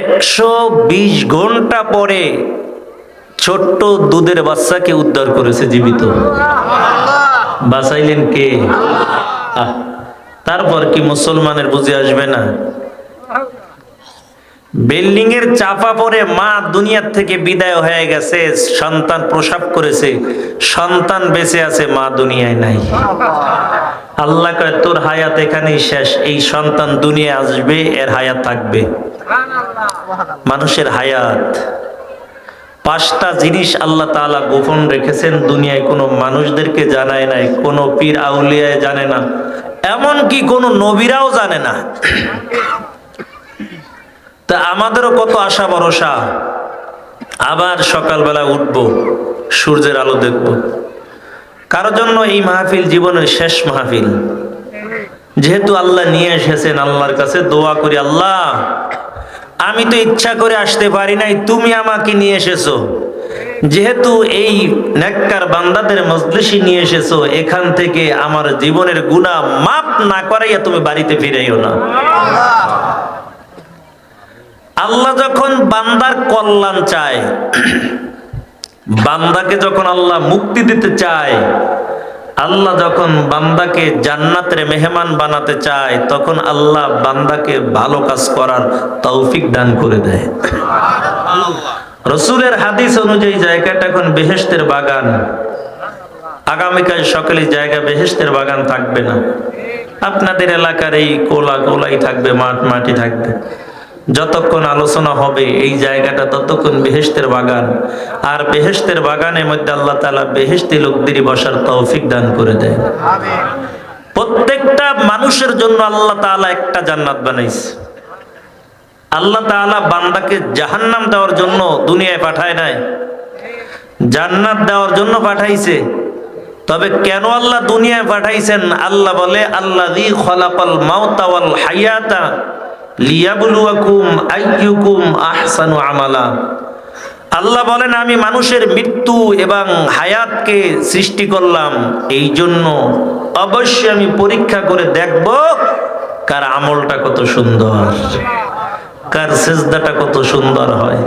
একশো বিশ ঘণ্টা পরে ছোট্ট দুধের বাচ্চাকে উদ্ধার করেছে জীবিত। বাঁচাইলেন কে? তারপর কি মুসলমানের বুঝে আসবে না? বিল্ডিং এর চাপা পরে মা দুনিয়ার থেকে বিদায় হয়ে গেছে, সন্তান প্রসাব করেছে, সন্তান বেঁচে আছে মা দুনিয়ায় নাই। আল্লাহ কয়, তোর হায়াত এখানেই শেষ, এই সন্তান দুনিয়ায় আসবে, এর হায়াত থাকবে। মানুষের হায়াত। পাঁচটা জিনিস আল্লাহ তাআলা গোপন রেখেছেন, দুনিয়ায় কোনো মানুষদেরকে জানায় নাই, কোনো পীর আউলিয়ায় জানে না, এমনকি কোনো নবীরাও জানে না। তা আমাদেরও কত আশা, ভরসা? আবার সকালবেলা উঠবো, সূর্যের আলো দেখব। কারোর জন্য এই মাহফিল জীবনের শেষ মাহফিল। যেহেতু আল্লাহ নিয়ে এসেছেন আল্লাহর কাছে দোয়া করি, আল্লাহ, আমি তো ইচ্ছা করে আসতে পারি নাই, তুমি আমাকে নিয়ে এসেছ। যেহেতু এই নেককার বান্দাদের মজলিসি নিয়ে এসেছ, এখান থেকে আমার জীবনের গুণা মাপ না করাইয়া তুমি বাড়িতে ফিরাইও না। আল্লাহ যখন বান্দার কল্যাণ চায়, বান্দাকে যখন আল্লাহ মুক্তি দিতে চায়, আল্লাহ যখন বান্দাকে জান্নাতের মেহমান বানাতে চায়, তখন আল্লাহ বান্দাকে ভালো কাজ করার তৌফিক দান করে দেয়। রসুলের হাদিস অনুযায়ী জায়গাটা এখন বেহেস্তের বাগান। আগামীকাল সকালে জায়গা বেহেস্তের বাগান থাকবে না। আপনাদের এলাকার এই কোলা কোলাই থাকবে, মাঠ মাটি থাকবে। যতক্ষণ আলোচনা হবে, এই জায়গাটা ততক্ষণ বেহেস্তের বাগান। আর বেহেস্তের বাগানের মধ্যে আল্লাহ তালা বেহেস্তি লোকদেরই বসার তৌফিক দান করে দেয়। প্রত্যেকটা মানুষের জন্য আল্লাহ তাআলা একটা জান্নাত বানাইছে। আল্লাহ তাআলা বান্দাকে জাহান্নাম দেওয়ার জন্য দুনিয়ায় পাঠায় নাই। জান্নাত দেওয়ার জন্য পাঠাইছে। তবে কেন আল্লাহ দুনিয়ায় পাঠাইছেন? আল্লাহ বলে আল্লাহ খলাকাল মাউতা ওয়াল হায়াতা লিয়াবলুয়াকুম আইয়ুকুম আহসানু আমালা। আল্লাহ বলেন, আমি মানুষের মৃত্যু এবং হায়াতকে সৃষ্টি করলাম। এই জন্য অবশ্যই আমি পরীক্ষা করে দেখব কার আমলটা কত সুন্দর, কার সেজদাটা কত সুন্দর হয়,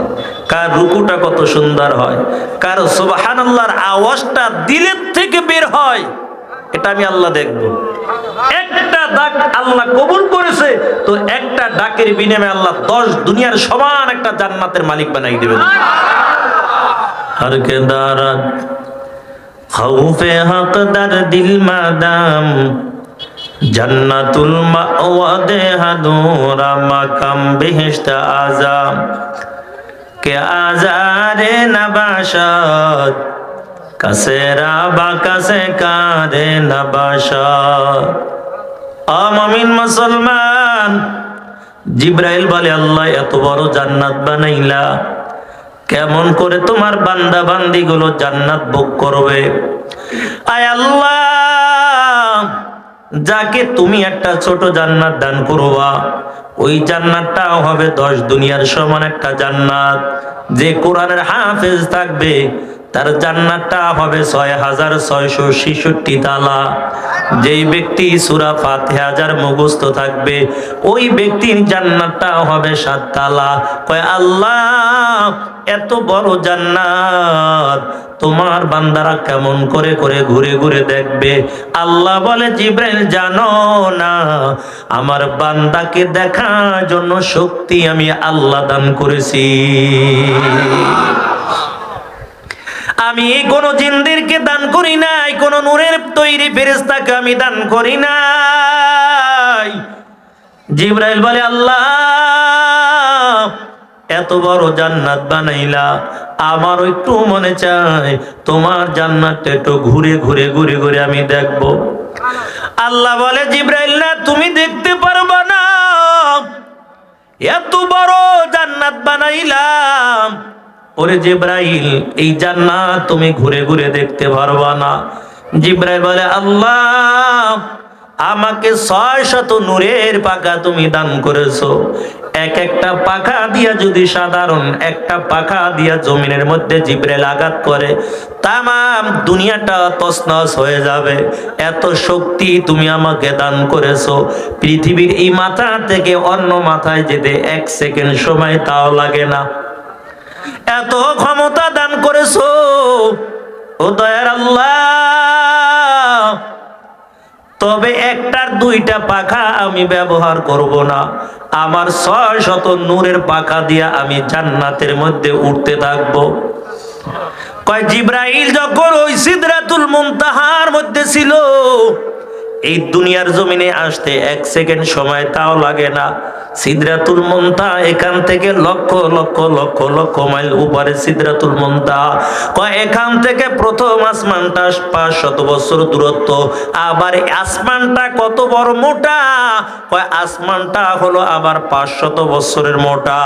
কার রুকুটা কত সুন্দর হয়, কার সুবহানাল্লাহর আওয়াজটা দিলের থেকে বের হয়। এটা আমি আল্লাহ দেখব। একটা ডাক আল্লাহ কবুল করেছে, তো একটা ডাকের বিনিময়ে আল্লাহ দশ দুনিয়ার সমান একটা জান্নাতের মালিক বানাই দেবেন। হর কে দারাত? খৌফে হকদার আজাম কে আজারে নাবাসাত কাসেরা বা কাসে কাঁদে না মুসলমান। জিব্রাইল বলে, আল্লাহ, এত বড় জান্নাত বানাইলা। কেমন করে তোমার বান্দা বান্দি গুলো জান্নাত ভোগ করবে? আয় আল্লাহ, যাকে তুমি একটা ছোট জান্নাত দান করবা, ওই জান্নাতটাও হবে দশ দুনিয়ার সমান একটা জান্নাত। যে কোরআনের হাফেজ থাকবে তার জান্নাতটা হবে ছয় হাজার ছয়শো ছেষট্টি তালা। যেই ব্যক্তি সুরা ফাতে হাজার মুখস্থ থাকবে, ওই ব্যক্তির জান্নাতটা হবে সাত তালা। কয়, আল্লাহ, এত বড় জান্নাত তোমার বান্দারা কেমন করে করে ঘুরে ঘুরে দেখবে? আল্লাহ বলে, জিব্রাইল, জানো না, আমার বান্দাকে দেখার জন্য শক্তি আমি আল্লাহ দান করেছি। আমি কোন জিন্দিরকে দান করি নাই, কোন নূরের তৈরি ফেরেস্তাকে আমি দান করি নাই। জিব্রাইল বলে, আল্লাহ, এত বড় জান্নাত বানাইলা আমার একটু মনে চায়, তোমার জান্নাতটা একটু ঘুরে ঘুরে ঘুরে ঘুরে আমি দেখব। আল্লাহ বলে, জিব্রাইল, না, তুমি দেখতে পারবা না। এত বড় ওরে জিব্রাইল, এই জান্নাত তুমি ঘুরে ঘুরে দেখতে পারবা না। জিব্রাইল বলে, আল্লাহ, আমাকে ছয় শত নূরের পাখা তুমি দান করেছ। এক একটা পাখা দিয়া যদি সাধারণ, একটা পাখা দিয়া জমিনের মধ্যে জিব্রেল আঘাত করে, তামাম দুনিয়াটা তসনস হয়ে যাবে। এত শক্তি তুমি আমাকে দান করেছ। পৃথিবীর এই মাথা থেকে অন্য মাথায় যেতে এক সেকেন্ড সময় তাও লাগে না। এত ক্ষমতা দান করেছ? ও দয়ার আল্লাহ, তবে একটার দুইটা পাখা আমি ব্যবহার করব না। আমার ছয় শত নূরের পাখা দিয়া আমি জান্নাতের মধ্যে উঠতে থাকব। কয় জিব্রাইল যখন ওই সিদরাতুল মুনতাহার মধ্যে ছিল এই দুনিয়ার জমিনে আসতে এক সেকেন্ড সময় তাও লাগে না। সিদরাতুল মুনতা এখান থেকে লক্ষ লক্ষ লক্ষ লক্ষ মাইল উপরে সিদরাতুল মুনতা। এখান থেকে প্রথম আসমানটা পাঁচ শত বছর দূরত্ব। আবার আসমানটা কত বড় মোটা? কয়, আসমানটা হলো আবার পাঁচ শত বছরের মোটা।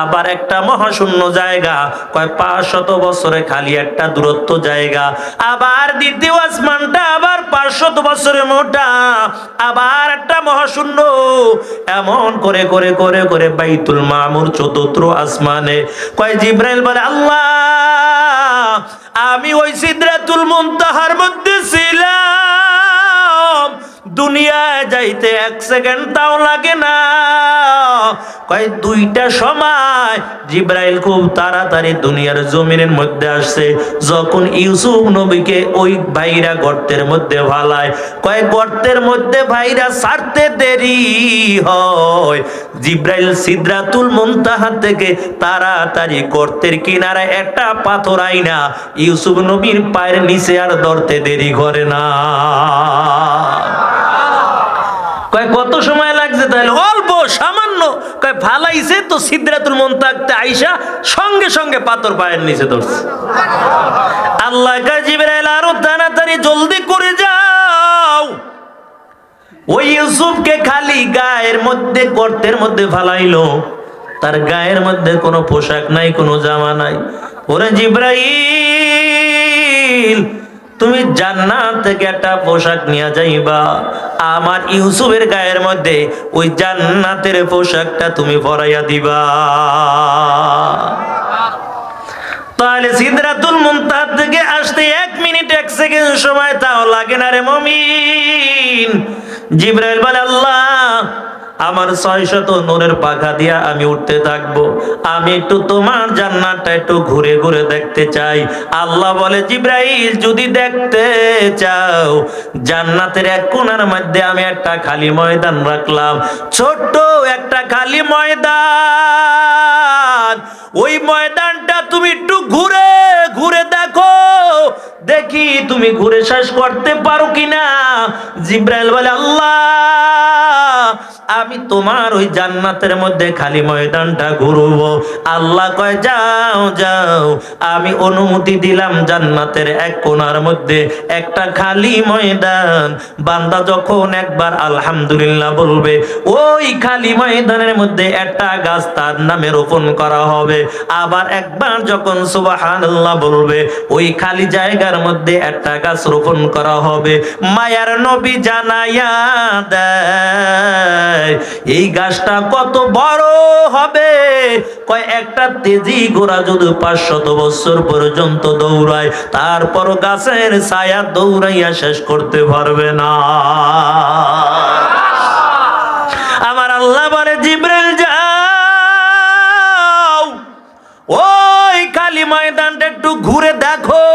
আবার একটা মহাশূন্য জায়গা। কয়, পাঁচ শত বছরে খালি একটা দূরত্ব জায়গা। আবার দ্বিতীয় আসমানটা আবার পাঁচ শত বছরের মোটা। আবার একটা মহাশূন্য। এমন করে করে করে করে বাইতুল মামুর চতুর্থ আসমানে কয় জিব্রাইল বলে, আল্লাহ, আমি ওই সিদ্রাতুল মুনতাহার মধ্যে ছিলাম। দুনিয়ায় যাইতে এক সেকেন্ড তাও লাগে না। কয় দুইটা সময় জিব্রাইল খুব তাড়াতাড়ি দুনিয়ার জমিনের মধ্যে আসছে, যখন ইউসুফ নবীকে ওই ভাইরা গর্তের মধ্যে ভালায় কয় গর্তের মধ্যে ভাইরা ছাড়তে দেরি হয়। জিব্রাইল সিদ্রাতুল মুনতাহা থেকে তাড়াতাড়ি গর্তের কিনারায় একটা পাথর আইনা, ইউসুফ নবীর পায়ের নিচে আর ধরতে দেরি করে না। কত সময় লাগছে তাহলে? অল্প, সামান্য। কয়, ফালাইছে তো সিদ্ধাতুল মন থাকতে আইসা সঙ্গে সঙ্গে পাথর পায়ের নিচে ধরছে। আল্লাহ জিবরাইল, আরও তাড়াতাড়ি জলদি করে যাও। ওই ইউসুফকে খালি গায়ের মধ্যে, গর্তের মধ্যে ফালাইলো। তার গায়ের মধ্যে কোনো পোশাক নাই, কোনো জামা নাই। ওরে জিব্রাইল তুমি জান্নাত থেকে একটা পোশাক নিয়ে যাইবা। আমার ইউসুফের গায়ের মধ্যে ওই জান্নাতের পোশাকটা তুমি পরাইয়া দিবা। তাহলে সিদরাতুল মুনতাহ থেকে আসতে এক মিনিট, এক সেকেন্ড সময় তাও লাগে না রে মমিন। জিব্রাইল বলে, আল্লাহ আমার ছয় শত নূরের পাখা দিয়া আমি উঠতে থাকব। আমি একটু তোমার জান্নাতটা একটু ঘুরে ঘুরে দেখতে চাই। আল্লাহ বলে, জিব্রাইল, যদি দেখতে চাও, জান্নাতের এক কোণার মধ্যে আমি একটা খালি ময়দান রাখলাম। ছোট্ট একটা খালি ময়দান। ওই ময়দানটা তুমি একটু ঘুরে ঘুরে দেখো। দেখি তুমি ঘুরে শেষ করতে পারো কিনা? জিব্রাইল বলে, আল্লাহ আমি তোমার ওই জান্নাতের মধ্যে খালি ময়দানটা ঘুরবো। আল্লাহ কয়, যাও যাও। আমি অনুমতি দিলাম জান্নাতের এক কোণার মধ্যে একটা খালি ময়দান। বান্দা যখন একবার আলহামদুলিল্লাহ বলবে, ওই খালি ময়দানের মধ্যে একটা গাছ তার নামে রোপণ করা হবে। আবার একবার যখন সুবহানাল্লাহ বলবে, ওই খালি জায়গার মধ্যে একটা গাছ রোপণ করা হবে। মায়ার নবী জানাইয়া দেয় এই গাছটা কত বড় হবে? কয়, একটা তেজি ঘোড়া যদি পাঁচশত বছর পর্যন্ত দৌড়ায়, তারপর গাছের ছায়া দৌড়াইয়া শেষ করতে পারবে না। আমার আল্লাহ বলে জিব্রেল যাও। ওই খালি ময়দানটা একটু ঘুরে দেখো।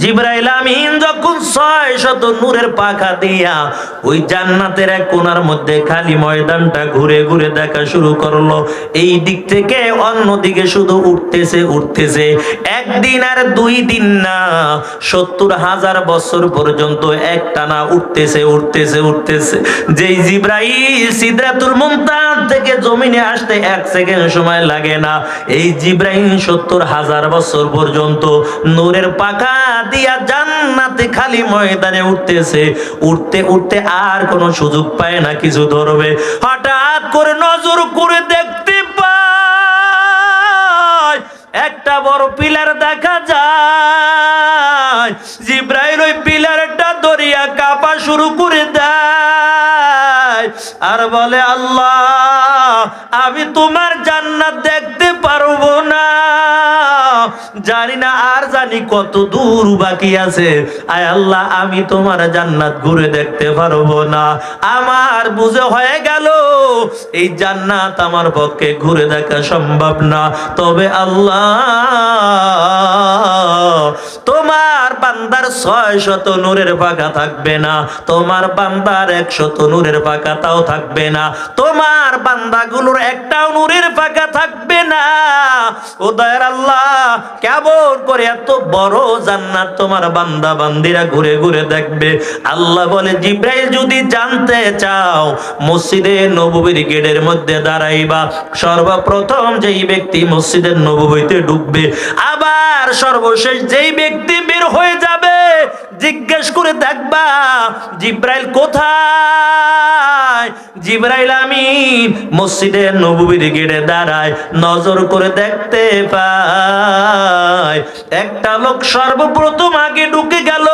জিব্রাইল আমিন শত নূরের পাখা দিয়া ওই জান্নাতের এক কোণার মধ্যে খালি ময়দানটা ঘুরে ঘুরে দেখা শুরু করল। এই দিক থেকে শুধু উঠতেছে উঠতেছে। একদিন আর দুই দিন না, সত্তর হাজার বছর পর্যন্ত উঠতেছে উঠতেছে উঠতেছে। যেই জিব্রাইল সিদ্রাতুল মুমতাজ থেকে জমিনে আসতে এক সেকেন্ড সময় লাগে না। এই জিব্রাইল সত্তর হাজার বছর পর্যন্ত নূরের পাখা দিয়া জান্নাতে খালি ময়দানে উঠতেছে, উঠতে উঠতে আর কোনো সুযোগ পায় না, কিছু ধরবে। হঠাৎ করে নজর করে দেখতে পায় একটা বড় পিলার দেখা যায়। জিব্রাইল ওই পিলারটা দরিয়া কাপা শুরু করে দেয়। আর বলে, আল্লাহ, আমি তোমার জান্নাত দেখতে পারব না। জানি না আর জানি কত দূর বাকি আছে। আয় আল্লাহ, আমি তোমার জান্নাত ঘুরে দেখতে পারব না। আমার বুঝে হয়ে গেল, এই জান্নাত আমার পক্ষে ঘুরে দেখা সম্ভব না। তবে আল্লাহ, তোমার বান্দার ছয় শত নূরের পাকা থাকবে না। তোমার বান্দার একশত নূরের পাকা তাও থাকবে না। তোমার বান্দাগুলোর একটাও নূরের পাকা থাকবে না। ও দয়ার আল্লাহ, কেমন করে এত বড় জান্নাত তোমার বান্দা বান্দিরা ঘুরে ঘুরে দেখবে। আল্লাহ বলে, জিব্রাইল যদি জানতে চাও, মসজিদে নববীর গেটের মধ্যে দাঁড়াইবা। সর্বপ্রথম যেই ব্যক্তি মসজিদের নববীতে ঢুকবে, আবার সর্বশেষ যেই ব্যক্তি বের হয়ে যাবে জিজ্ঞেস করে দেখবা, জিব্রাইল কোথায়? জিব্রাইল আমিন মসজিদের নববীর গেটে দাঁড়ায়, নজর করে দেখতে পায়। একটা লোক সর্বপ্রথম আগে ঢুকে গেল,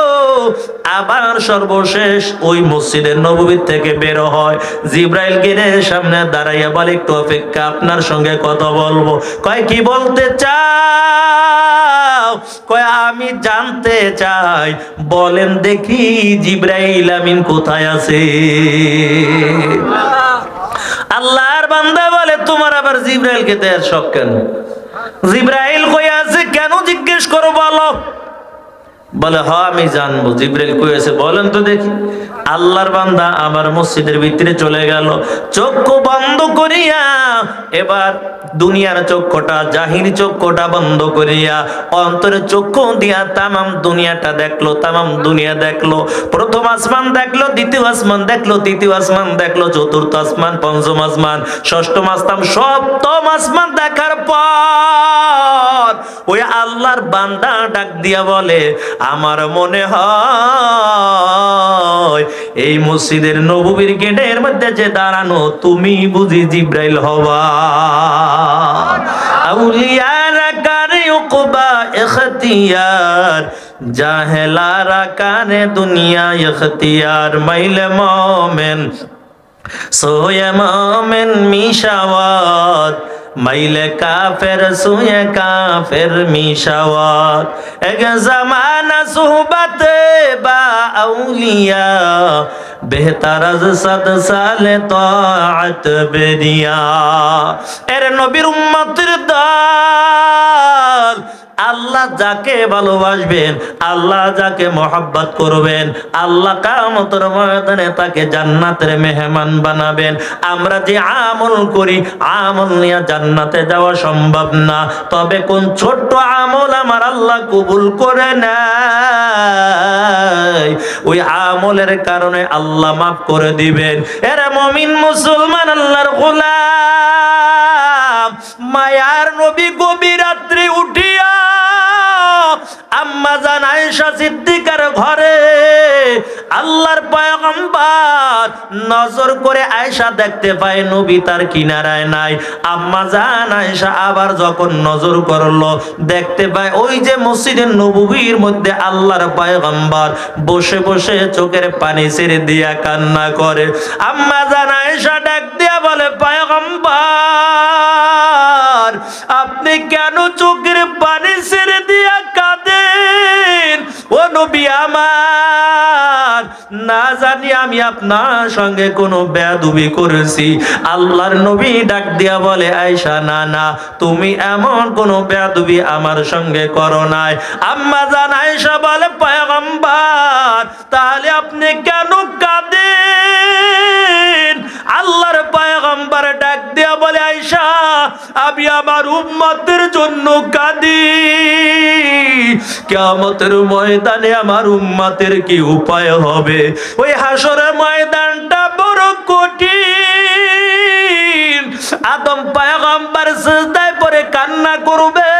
আবার সর্বশেষ ওই মসজিদের নববীর থেকে বের হয়। জিব্রাইল গেটের সামনে দাঁড়াইয়া বলে, একটু অপেক্ষা, আপনার সঙ্গে কথা বলব। কয়, কি বলতে চাও কয়, আমি জানতে চাই। বলেন দেখি জিব্রাইল আমিন কোথায় আছে। আল্লাহর বান্দা বলে, তোমার আবার জিব্রাইলকে দেয়ার শখ কেন? জিব্রাইল কই আছে, কেন জিজ্ঞেস করো বলো। বলে হ আমি জানব। জিব্রাইল কই আছে? বলেন তো দেখি। আল্লাহর বান্দা আবার মসজিদের ভিতরে চলে গেল। চক্ষু বন্ধ করিয়া এবার দুনিয়ার চক্ষুটা, জাহির চক্ষুটা বন্ধ করিয়া অন্তরে চক্ষু দিয়া তামাম দুনিয়াটা দেখল, তামাম দুনিয়া দেখল। প্রথম আসমান দেখল, দ্বিতীয় আসমান দেখল, তৃতীয় আসমান দেখল, চতুর্থ আসমান, পঞ্চম আসমান ষষ্ঠম আসমান, সপ্তম আসমান দেখার পর ওই আল্লাহর বান্দা ডাক দিয়া বলে আমার মনে হয় এই মসজিদের নববীর গেটের মধ্যে যে দাঁড়ানো, তুমি বুঝি জিব্রাইল হবা। আউলিয়ারা কারে উকবা ইখতিয়ার জাহেলারা কারে দুনিয়া ইখতিয়ার মাইলে মোমেন সোয়ে মোমেন মিশাওয়াত মাইলে কাফের, সুয়ে কাফের মিশাওয়াত এক জামানা সুহবতে বা আউলিয়া বেহতার আজ সাদ সালে তাআত বেদিয়া এর নবীর উম্মতের দল আল্লাহ যাকে ভালোবাসবেন, আল্লাহ যাকে মহাব্বত করবেন, আল্লাহ কামতর ময়দানে তাকে জান্নাতের মেহমান বানাবেন। আমরা যে আমল করি, আমল নিয়ে জান্নাতে যাওয়া সম্ভব না। তবে কোন ছোট্ট আমল আমার আল্লাহ কবুল করে নেয়। ওই আমলের কারণে আল্লাহ মাফ করে দিবেন। এরা মমিন মুসলমান, আল্লাহর গোলাম। মায়ার নবী গভীর রাত্রি উঠিয়া আম্মা জান আয়েশা সিদ্দিকার ঘরে আল্লাহর পয়গম্বর নজর করে আয়েশা দেখতে পায়, নবী তার কিনারায় নাই। আম্মা জান আয়েশা আবার যখন নজর করল, দেখতে পায় ওই যে মসজিদের মধ্যে আল্লাহর পয়গম্বর বসে বসে চোখের পানি ছেড়ে দিয়া কান্না করে। আম্মা জান আয়েশা ডাক দিয়া বলে, পয়গম্বর, আপনি কেন চোখের পানি নবী আমার। না জানি আমি আপনার সঙ্গে কোনো বেয়াদুবি করেছি। আল্লাহর নবী ডাক দিয়া বলে আয়সা না না, তুমি এমন কোনো বেয়াদুবি আমার সঙ্গে করো নাই। আম্মা জান আয়সা বলে, পয়গম্বর, তাহলে আপনি কেন কাঁদেন? আল্লাহর পয়গম্বর ডাক দিয়া বলে আয়সা আমি আমার উম্মতের জন্য কাঁদি। কিয়ামতের ময়দানে আমার উম্মতের কি উপায় হবে? ওই হাসরের ময়দানটা বড় কঠিন। আদম পায়গম্বর সিজদায় পরে কান্না করবে।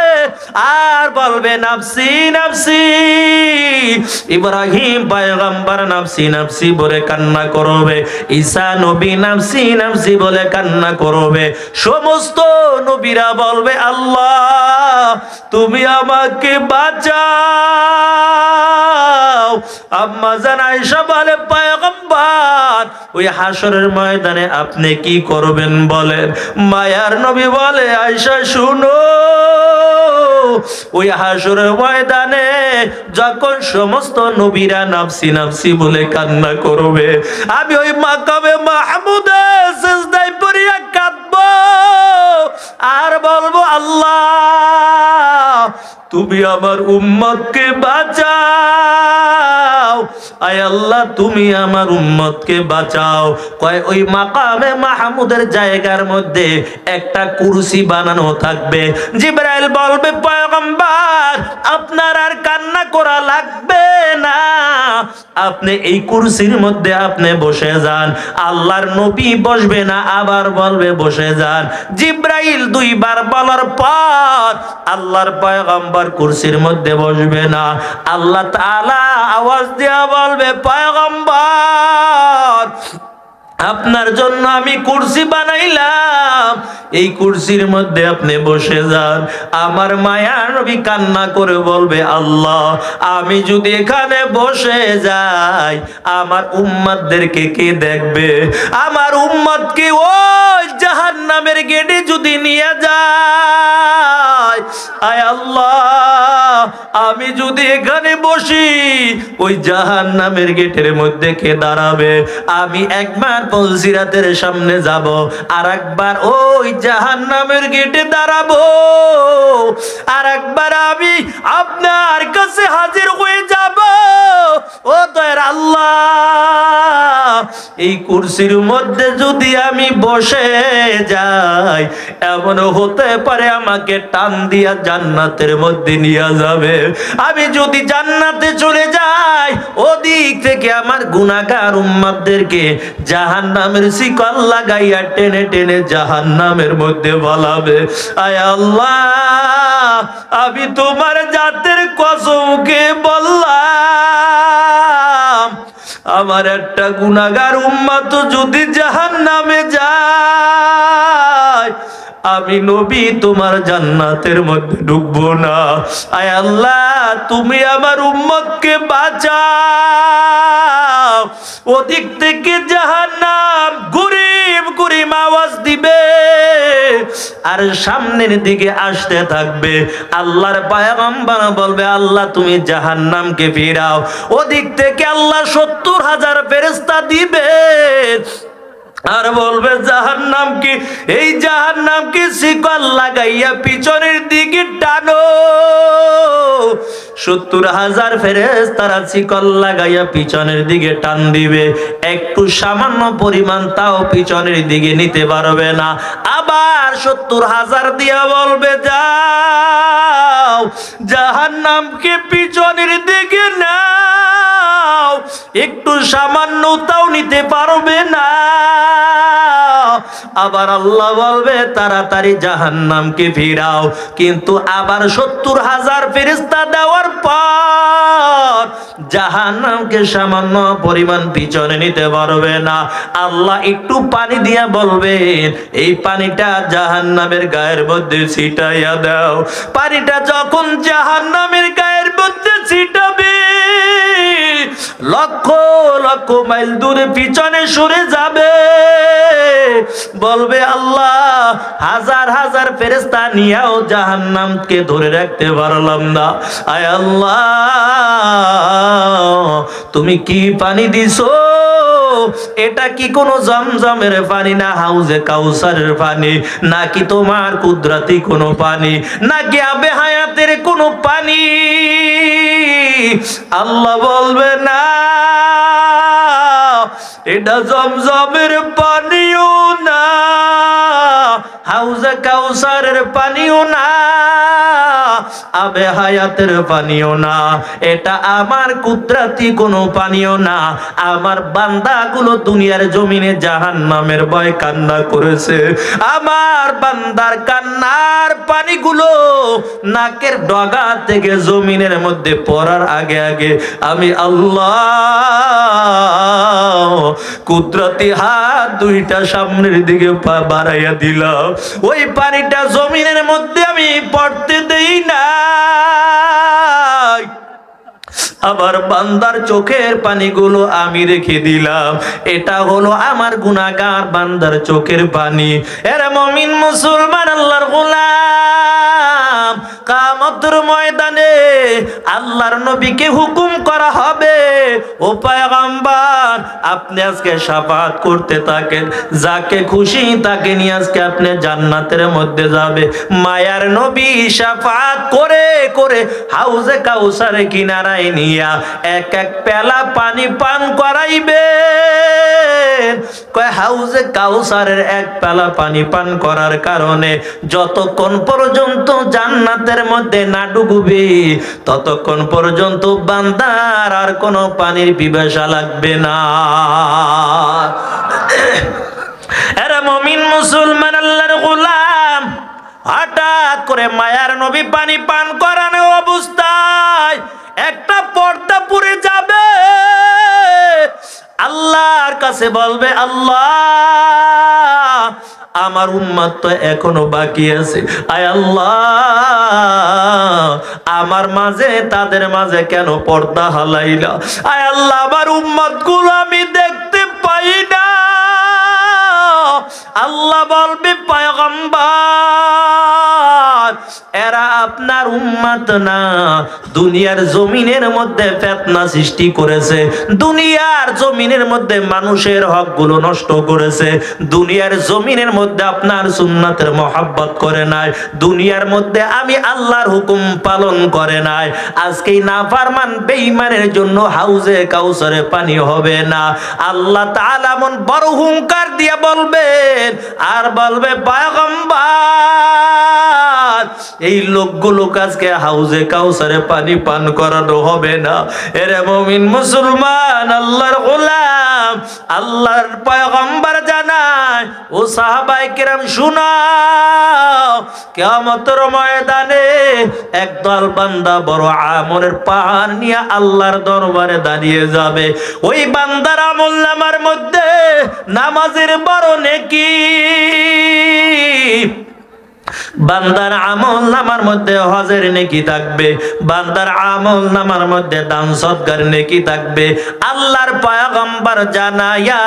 আর বলবে, নাফসি নাফসি। ইব্রাহিম পায়গম্বর নাফসি নাফসি বলে কান্না করবে। ঈসা নবী নাফসি নাফসি বলে কান্না করবে। সমস্ত নবীরা বলবে, আল্লাহ, তুমি আমাকে বাঁচাও। আম্মা জান আয়েশা বলে, পয়গম্বর, ওই হাসরের ময়দানে আপনি কি করবেন বলেন? মায়ার নবী বলে আইসা শুনো। ওই হাসুর ময়দানে যখন সমস্ত নবীরা নাফসি নাফসি বলে কান্না করবে, আমি ওই মাকামে মাহমুদে সিজদায় কাঁদবো। আর বলব, আল্লাহ তুমি আমার উম্মতকে বাঁচাও। আয় আল্লাহ, তুমি আমার উম্মতকে বাঁচাও। কয়, ওই মাকামে মাহমুদের জায়গার মধ্যে একটা কুরসি বানানো থাকবে। জিব্রাইল বলবে, পয়গম্বর, আপনার আর কান্না করা লাগবে না। আপনি এই কুরসির মধ্যে আপনি বসে যান। আল্লাহর নবী বসবে না, আবার বলবে বসে যান। জিব্রাইল দুইবার বলার পর আল্লাহর পয়গম্বর কুরসির মধ্যে বসবে না। আল্লাহ তাআলা আওয়াজ দিয়া বলবে, পয়গম্বর আপনার জন্য আমি কুরসি বানাইলাম। এই কুরসির মধ্যে আপনি বসে যান। আমার মায়া নবী কান্না করে বলবে, আল্লাহ, আমি যদি এখানে বসে যাই, আমার উম্মাদদেরকে কে দেখবে? আমার উম্মাদকে ওই জাহান্নামের গেটে যদি নিয়ে যায়। আয় আল্লাহ, আমি যদি এখানে বসি, ওই জাহান নামের গেটের মধ্যে কে দাঁড়াবে? আমি একবার পলসিরাতের সামনে যাব আর একবার ওই জাহান নামের গেটে দাঁড়াবো। আর একবার আমি আপনার কাছে হাজির হয়ে যাব। ও দয়ের আল্লাহ। এই কুরসির মধ্যে যদি আমি বসে যাই, এমন হতে পারে আমাকে টান দিয়া জান্নাতের মধ্যে নিয়ে যাবে। আমি যদি জান্নাতে চলে যাই, ওদিক থেকে আমার গুণাগার উম্মাদেরকে জাহান নামের শিকল লাগাইয়া টেনে টেনে জাহান নামের মধ্যে বলাবে আয় আল্লাহ, আমি তোমার জাতের কসমকে বললাম। আমার একটা গুণাগার তো যদি জাহান নামে যায়, আমি নবী তোমার জান্নাতের মধ্যে ঢুকবো না। আয় আল্লাহ, তুমি আমার উম্মতকে বাঁচাও। ওদিক থেকে জাহান্নাম আর সামনের দিকে আসতে থাকবে। আল্লাহর পায়গম্বর বলবে, আল্লাহ, তুমি জাহান্নামকে ফিরাও। ওদিক থেকে আল্লাহ সত্তর হাজার ফেরেস্তা দিবে। আর বলবে, জাহান নাম কি? এই জাহান নাম কি? শিকল লাগাইয়া পিছনের দিকে টানো। সত্তর হাজার ফেরেস তারা শিকল লাগাইয়া পিছনের দিকে টান দিবে। একটু সামান্য পরিমাণ তাও পিছনের দিকে নিতে পারবে না। আবার সত্তর হাজার দিয়া বলবে, যাও, জাহান নামকে পিছনের দিকে নাও। একটু সামান্য তাও নিতে পারবে না। আবার আল্লাহ বলবে, তাড়াতাড়ি জাহান্নামকে ফিরাও। কিন্তু আবার সত্তর হাজার ফেরিস্তা দেওয়ার পর জাহান্নামকে সামান্য পরিমাণ পিছনে নিতে পারবে না। আল্লাহ একটু পানি দিয়া বলবেন, এই পানিটা জাহান্নামের গায়ের মধ্যে ছিটাইয়া দাও। পানিটা যখন জাহান্নামের গায়ের মধ্যে ছিটাবে লক্ষ লক্ষ মাইল দূরে পিছনে সরে যাবে। বলবে, আল্লাহ, হাজার হাজার ফেরেস্তা নিয়েও জাহান্নামকে ধরে রাখতে পারলাম না। আয় আল্লাহ, তুমি কি পানি দিছো? এটা কি কোনো জমজমের পানি না হাউজে কাউসারের পানি? নাকি তোমার কুদরতি কোনো পানি? নাকি আবে হায়াতের কোনো পানি? আল্লাহ বলবে না এটা জমজমের পানিও না হাউজে কাউসারের পানিও না। আবে হায়াতের পানীয় না। এটা আমার কুদরতি কোনো পানীয় না। আমার বান্দাগুলো দুনিয়ার জমিনে জাহান নামের ভয় কান্না করেছে। আমার বান্দার কান্নার পানিগুলো নাকের ডগা থেকে জমিনের মধ্যে পড়ার আগে আগে আমি আল্লাহ কুদরতি হাত দুইটা সামনের দিকে বাড়াইয়া দিলাম। ওই পানিটা জমিনের মধ্যে আমি পড়তে দেই না আবার বান্দার চোখের পানিগুলো আমি রেখে দিলাম। এটা হলো আমার গুনাহগার বান্দার চোখের পানি। এরা মমিন মুসলমান আল্লাহর গোলাম। কামতের ময়দানে আল্লাহর নবীকে হুকুম করা হবে। ও পায়গাম্বার, আপনি আজকে সাফাত করতে থাকেন, যাকে খুশি তাকে নিয়ে আজকে আপনি জান্নাতের মধ্যে যাবে। মায়ার নবী সাফাত করে করে হাউজে কাউসারে কিনারায় নিয়া এক এক পেলা পানি পান করাইবে কয়, হাউজে কাউসারের এক পেলা পানি পান করার কারণে যতক্ষণ পর্যন্ত জান্নাতের মধ্যে না ডুববি, ততক্ষণ পর্যন্ত বান্দার আর কোনো পানির পিপাসা লাগবে না। এরা মমিন মুসলমান, আল্লাহর গোলাম, হঠাৎ করে মায়ার নবী পানি পান করানো অবস্থায় একটা পর্দা পুড়ে যাবে। আল্লাহর কাছে বলবে, আল্লাহ, আমার উম্মাদ তো এখনও বাকি আছে। আয় আল্লাহ, আমার মাঝে, তাদের মাঝে কেন পর্দা হালাইলা? আয় আল্লাহ, আমার উম্মাদগুলো আমি দেখতে পাই না। আল্লাহ বলবে, পয়গম্বর এরা আপনার উম্মত না। দুনিয়ার জমিনের মধ্যে ফেতনা সৃষ্টি করেছে। দুনিয়ার জমিনের মধ্যে মানুষের হকগুলো নষ্ট করেছে। দুনিয়ার জমিনের মধ্যে আপনার সুন্নাতের মহাব্বত করে নাই। দুনিয়ার মধ্যে আমি আল্লাহর হুকুম পালন করে নাই। আজকেই না ফারমান বেঈমানের জন্য হাউজে কাউসারে পানি হবে না। আল্লাহ তাআলা এমন বড় হুঙ্কার দিয়ে বলবেন, আর বলবে, পয়গম্বর এই লোকগুলো আজকে হাউজে কাউসারে পানি পান করানো হবে না। এরে মমিন মুসলমান, আল্লাহর গোলাম, আল্লাহর পয়গম্বর জানায় ও সাহাবাই কিরাম শুনাও, কিয়ামতের ময়দানে একদল বান্দা বড় আমলের পাহাড় নিয়ে আল্লাহর দরবারে দাঁড়িয়ে যাবে। ওই বান্দার আমল নামার মধ্যে নামাজের বড় নেকি বান্দার আমল নামার মধ্যে হজের নেকি থাকবে, বান্দার আমল নামার মধ্যে দান সৎকার নেকি থাকবে। আল্লাহর পয়গম্বর জানাইয়া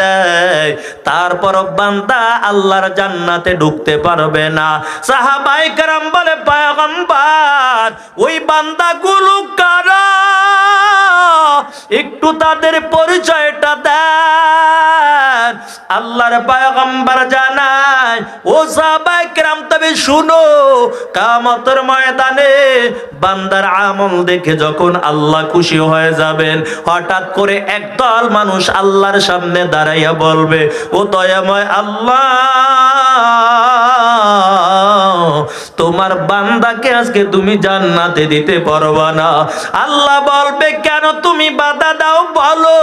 দেয় তারপর বান্দা আল্লাহর জান্নাতে ঢুকতে পারবে না। সাহাবাই কারাম বলে, পয়গম্বর, ওই বান্দাগুলো কারা? একটু তাদের পরিচয়টা দেন। আল্লাহর পয়গম্বর জানায়, ও সাহাবায়ে কেরাম তবে শুনো, কামতের ময়দানে বান্দার আমল দেখে যখন আল্লাহ খুশি হয়ে যাবেন, হঠাৎ করে একদল মানুষ আল্লাহর সামনে দাঁড়াইয়া বলবে, ও দয়াময় আল্লাহ! তোমার বান্দাকে আজকে তুমি জান্নাতে দিতে পারবা না। আল্লাহ বলবে, কেন তুমি বাধা দাও? বলো।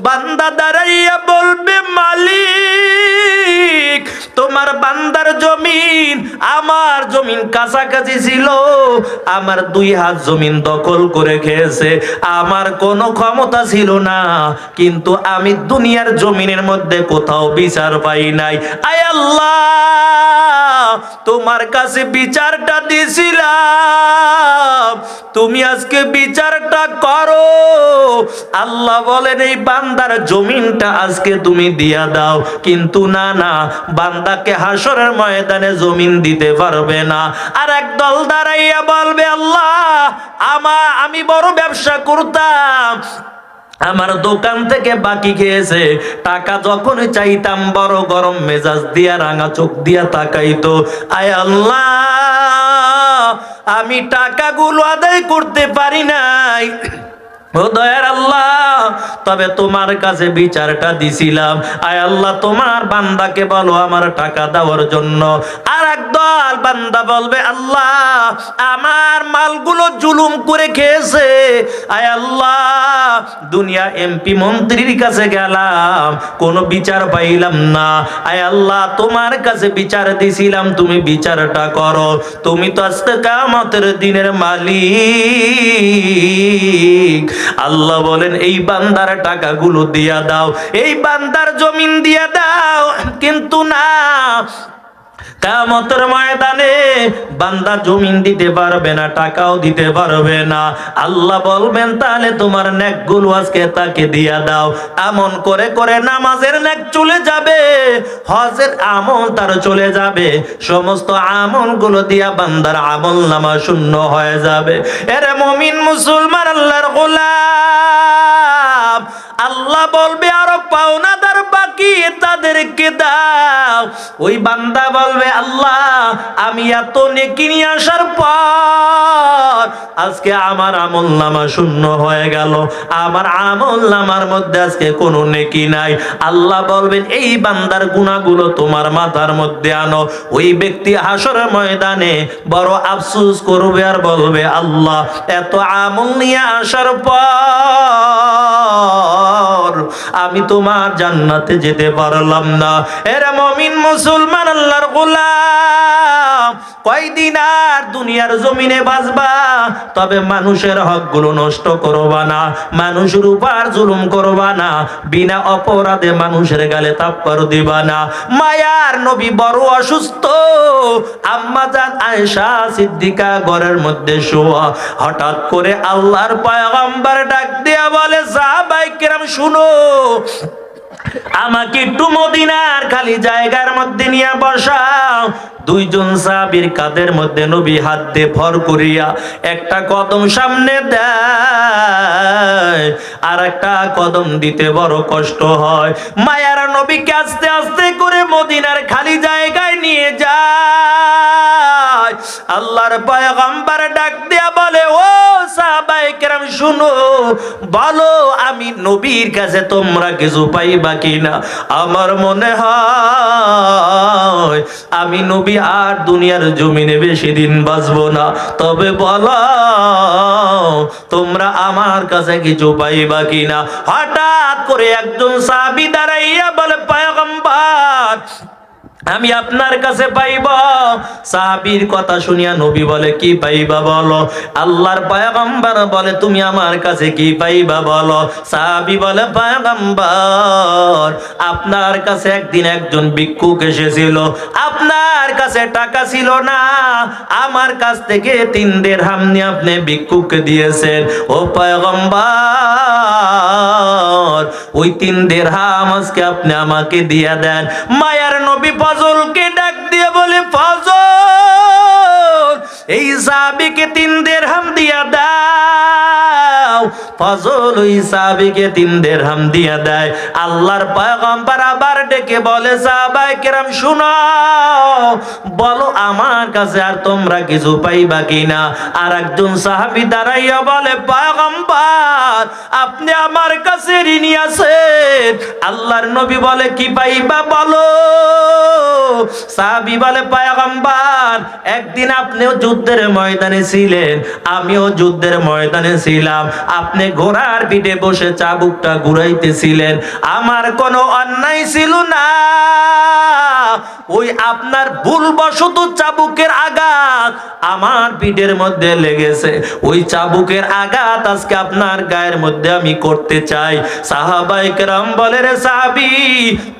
বান্দা দাঁড়াইয়া বলবে, মালিক, তোমার বান্দার জমিন আমার জমিন কাছাকাছি ছিল। আমার দুই হাত জমিন দখল করে খেয়েছে। আমার কোনো ক্ষমতা ছিল না। কিন্তু আমি দুনিয়ার জমিনের মধ্যে কোথাও বিচার পাই নাই। আয় আল্লাহ! তোমার কাছে বিচারটা দিছিলাম। তুমি আজকে বিচারটা করো। আল্লাহ বলেন, এই বান্দার জমিনটা আজকে তুমি দিয়া দাও। কিন্তু না না, বান্দাকে হাসরের ময়দানে জমিন দিতে পারবে না। আর এক দল দাঁড়াইয়া বলবে, আল্লাহ, আমা, আমি বড় ব্যবসা করতাম আমার দোকান থেকে বাকি খেয়েছে। টাকা যখন চাইতাম বড় গরম মেজাজ দিয়া, রাঙা চোখ দিয়া তাকাইতো। আয় আল্লাহ, আমি টাকাগুলো আদায় করতে পারি নাই। ও আল্লাহ, তবে তোমার কাছে বিচারটা দিছিলাম। আয় আল্লাহ, তোমার বান্দাকে বলো আমার টাকা দেওয়ার জন্য। আর একদল বান্দা বলবে, আল্লাহ, আমার মালগুলো জুলুম করে খেয়েছে। আয় আল্লাহ, দুনিয়া এমপি মন্ত্রীর কাছে গেলাম, কোনো বিচার পাইলাম না। আয় আল্লাহ, তোমার কাছে বিচার দিছিলাম, তুমি বিচারটা করো। তুমি তো আজকে কামতের দিনের মালিক। আল্লাহ বলেন এই বান্দার টাকাগুলো দিয়া দাও এই বান্দার জমিন দিয়া দাও। কিন্তু না কামতের ময়দানে বান্দা জমিন দিতে পারবে না, টাকাও দিতে পারবে না। আল্লাহ বলবেন, তাহলে তোমার নেকগুলো আজকে তাকে দিয়া দাও। এমন করে করে নামাজের নেক চলে যাবে, হজের আমল তার চলে যাবে, সমস্ত আমলগুলো দিয়া বান্দার আমল নামা শূন্য হয়ে যাবে। এরে মমিন মুসলমান, আল্লাহর গোলাম! আল্লাহ বলবে, আরও পাওনাদার বাকি তাদেরকে দাও। ওই বান্দা বলবে, আল্লাহ, আমি এত নেকি নিয়ে আসার পর আজকে আমার আমল নামা শূন্য হয়ে গেল। আমার আমল নামার মধ্যে আজকে কোনো নেকি নাই। আল্লাহ বলবেন, এই বান্দার গুণাগুলো তোমার মাথার মধ্যে আনো। ওই ব্যক্তি হাসর ময়দানে বড় আফসুস করবে আর বলবে, আল্লাহ, এত আমল নিয়ে আসার পর আমি তোমার জান্নাতে যেতে পারলাম না। এরা মমিন মুসলমান, আল্লাহর গোলাম, কয়দিন আর দুনিয়ার জমিনে বাঁচবা? তবে মানুষের হকগুলো নষ্ট করবা না মানুষের উপর জুলুম করবা না, বিনা অপরাধে মানুষের গালে তাপ্পর দিবা না। মায়ার নবী বড় অসুস্থ, আম্মা জান আয়েশা সিদ্দিকা ঘরের মধ্যে শোয়া, হঠাৎ করে আল্লাহর পয়গম্বর ডাক দিয়া বলে সাহাবাই কেরাম, শুনো। আমাকে একটু মদিনার খালি জায়গার মধ্যে নিয়ে বসাও। দুইজন সাহাবীর কাদের মধ্যে নবী হাত দিয়ে ভর করিয়া একটা কদম সামনে দেয় আর একটা কদম দিতে বড় কষ্ট হয়। মায়ার নবীকে আস্তে আস্তে করে মদিনার খালি জায়গায় নিয়ে যায়। আল্লাহর পয়গম্বর ডাক দিয়া বলে, ও শুনো, বলো, আমি নবীর কাছে তোমরা কিছু পাইবা কিনা? আমার মনে হয় আমি নবী আর দুনিয়ার জমিনে বেশি দিন বাঁচবো না। তবে বলো, তোমরা আমার কাছে কিছু পাইবা কিনা? হঠাৎ করে একজন সাহাবী দাঁড়াইয়া বলে, পয়গম্বর আমি আপনার কাছে পাইব। সাহাবীর কথা শুনিয়া নবী বলে, কি পাইবা বলো? আল্লাহর পয়গম্বর বলে, তুমি আমার কাছে কি পাইবা বলো? সাহাবী বলে, পয়গম্বর, আপনার কাছে একদিন একজন ভিক্ষুক এসেছিল। আপনার কাছে টাকা ছিল না। আমার কাছ থেকে তিন দেড়হাম নিয়ে আপনি ভিক্ষুককে দিয়েছেন। ও পয়গম্বর ওই তিন দেড়হাম আজকে আপনি আমাকে দিয়া দেন। মায়ার নবী ফজলকে ডাক দিয়ে বলে, ফজল, এই সাবিকে তিন দেড়হাম দিয়া দাও, ফজল সাবিকে তিন দেড়হাম দিয়া দেয়। আল্লাহর পয়গম্বর আবার ডেকে বলে, সাহাবায়ে কেরাম, শুনো, বলো আমার কাছে আর তোমরা কিছু পাইবা কিনা। আর একজন সাহাবী দাঁড়াইয়া বলে, পয়গম্বর, আপনি আমার কাছে ঋণী আছেন। আল্লাহর নবী বলে, কি পাইবা বলো? সাহাবী বলে, পয়গম্বর, একদিন আপনিও যুদ্ধের ময়দানে ছিলেন, আমিও যুদ্ধের ময়দানে ছিলাম। আপনি ঘোড়ার পিঠে বসে চাবুকটা ঘুরাইতেছিলেন। আমার কোনো অন্যায় ছিল না। ওই আপনার ভুলবশত চাবুকের আঘাত আমার পিঠের মধ্যে লেগেছে। ওই চাবুকের আঘাত আজকে আপনার গায়ের মধ্যে আমি করতে চাই। সাহাবাই কেরাম বলে, রে সাহাবি,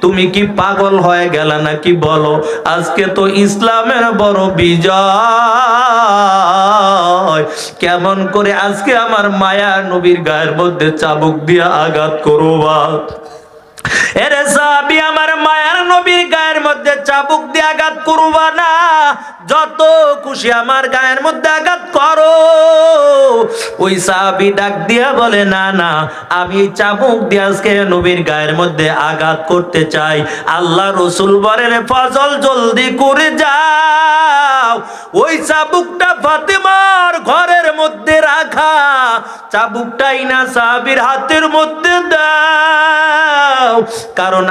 তুমি কি পাগল হয়ে গেল নাকি বলো? আজকে তো ইসলামের বড় বিজয়। কেমন করে আজকে আমার মায়া নবীর গায়ের মধ্যে চাবুক দিয়া আঘাত করবা এরে সাহাবি আমার নবীর গায়ের মধ্যে চাবুক দিয়ে আঘাত করবা না। যত খুশি আমার গায়ের মধ্যে আঘাত করো। ওই সাহাবি ডাক দিয়া বলে, না না, আমি চাবুক দিয়ে আজকে নবীর গায়ের মধ্যে আঘাত করতে চাই। আল্লাহ রসুল বলেন ফজল, জলদি করে যাও। ওই চাবুকটা ফাতেমার ঘরের মধ্যে রাখা। চাবুকটাই না সাহাবির হাতের মধ্যে দাও। কারণ